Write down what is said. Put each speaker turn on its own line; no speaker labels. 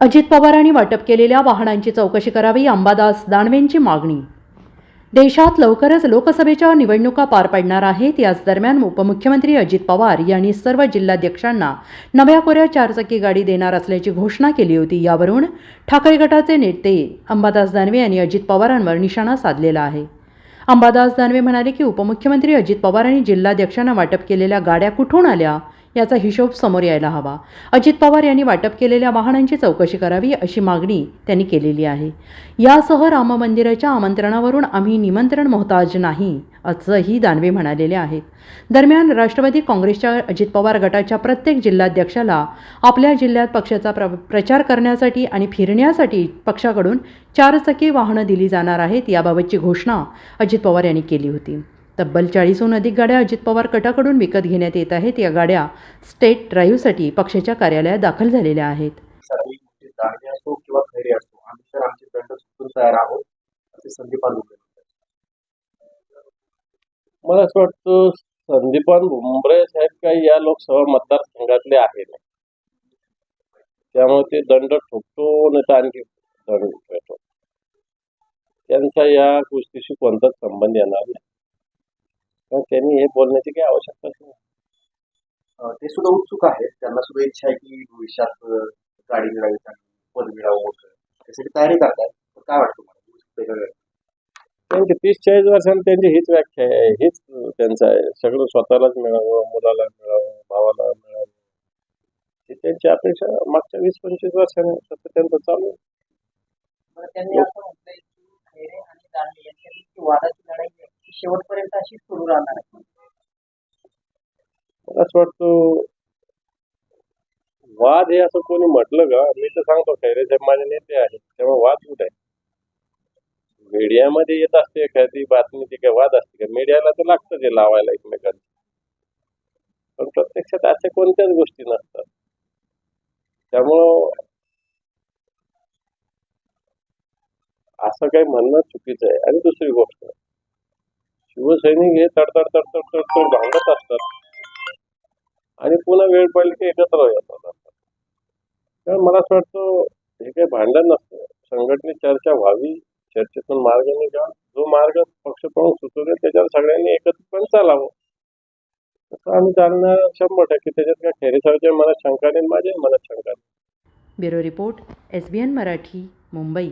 अजित पवारांनी वाटप केलेल्या वाहनांची चौकशी करावी अंबादास दानवेंची मागणी. देशात लवकरच लोकसभेच्या निवडणुका पार पडणार आहेत. याच दरम्यान उपमुख्यमंत्री अजित पवार यांनी सर्व जिल्हाध्यक्षांना नव्या कोऱ्या चारचाकी गाडी देणार असल्याची घोषणा केली होती. यावरून ठाकरे गटाचे नेते अंबादास दानवे यांनी अजित पवारांवर निशाणा साधलेला आहे. अंबादास दानवे म्हणाले की उपमुख्यमंत्री अजित पवारांनी जिल्हाध्यक्षांना वाटप केलेल्या गाड्या कुठून आल्या? याचा हिशोब समोर यायला हवा. अजित पवार यांनी वाटप केलेल्या वाहनांची चौकशी करावी अशी मागणी त्यांनी केलेली आहे. यासह राम मंदिराच्या आमंत्रणावरून आम्ही निमंत्रण मोहताज नाही असंही दानवे म्हणालेले आहेत. दरम्यान राष्ट्रवादी काँग्रेसच्या अजित पवार गटाच्या प्रत्येक जिल्हाध्यक्षाला आपल्या जिल्ह्यात पक्षाचा प्र प्रचार करण्यासाठी आणि फिरण्यासाठी पक्षाकडून चारचकी वाहनं दिली जाणार आहेत याबाबतची घोषणा अजित पवार यांनी केली होती. तब्बल चाळीसहून अधिक गाड्या अजित पवार गटाकडून विकत घेण्यात येत आहेत. या गाड्या स्टेट ड्राईव्हसाठी पक्षाच्या कार्यालयात दाखल झालेल्या आहेत.
असो किंवा खैरे असो आम्ही तर आमचे दंड चुकून तयार आहोत असे संदीपान भुमरे म्हणतात.
मला असं वाटतं संदीपान भुमरे साहेब काही या लोकसभा मतदारसंघातले आहे नाही. त्यामुळे ते दंड ठोकतो नाही तर आणखी दंड ठेवतो त्यांचा या गोष्टीशी कोणताच संबंध येणार नाही. कारण त्यांनी हे बोलण्याची काही आवश्यकताच नाही.
ते सुद्धा उत्सुक आहेत. त्यांना सुद्धा इच्छा आहे की भविष्यात गाडी मिळावी चांगली पद मिळावं मोठं. त्यासाठी तयारी करतायत. पण काय वाटतं वेळ.
त्यांची तीस चाळीस वर्षांनी त्यांची हीच व्याख्या आहे. हीच त्यांचं आहे. सगळं स्वतःलाच मिळावं मुलाला मिळावं भावाला मिळावं. ही त्यांची अपेक्षा मागच्या वीस पंचवीस वर्षांनी सतत त्यांचं चालू आहे.
बरं, त्यांनी असं म्हटलंय की खैरे आणि दानवे यांच्यातील जी वादाची लढाई शेवटपर्यंत अशी सुरू राहणार आहे.
मला असं वाटतं वाद हे असं कोणी म्हटलं का? मी तर सांगतो खैरे साहेब माझे नेते आहेत तेव्हा वाद कुठे आहे? मीडियामध्ये येत असते एखादी बातमी ती काय वाद असते का? मीडियाला तर लागतं ते लावायला एकमेकांना. पण प्रत्यक्षात अशा कोणत्याच गोष्टी नसतात. त्यामुळं असं काही म्हणणं चुकीचं आहे. आणि दुसरी गोष्ट शिवसैनिक हे तडतड तडतड तडतड भांडत असतात. आणि पुन्हा वेळ पडली की एकत्र येतात. तर मला असं वाटतं हे काही भांडण नसतं. संघटनेत चर्चा व्हावी चर्चेतून मार्ग निघा जो मार्ग पक्षप्रमुख सुचवले त्याच्यावर सगळ्यांनी एकत्रपणे चालावं. तसं आम्ही चालणार शंभर टक्के. त्याच्यात काय खेरे साहेबच्या मनात शंका नाही माझ्या मनात शंका नाही.
Bureau report S B N Marathi Mumbai.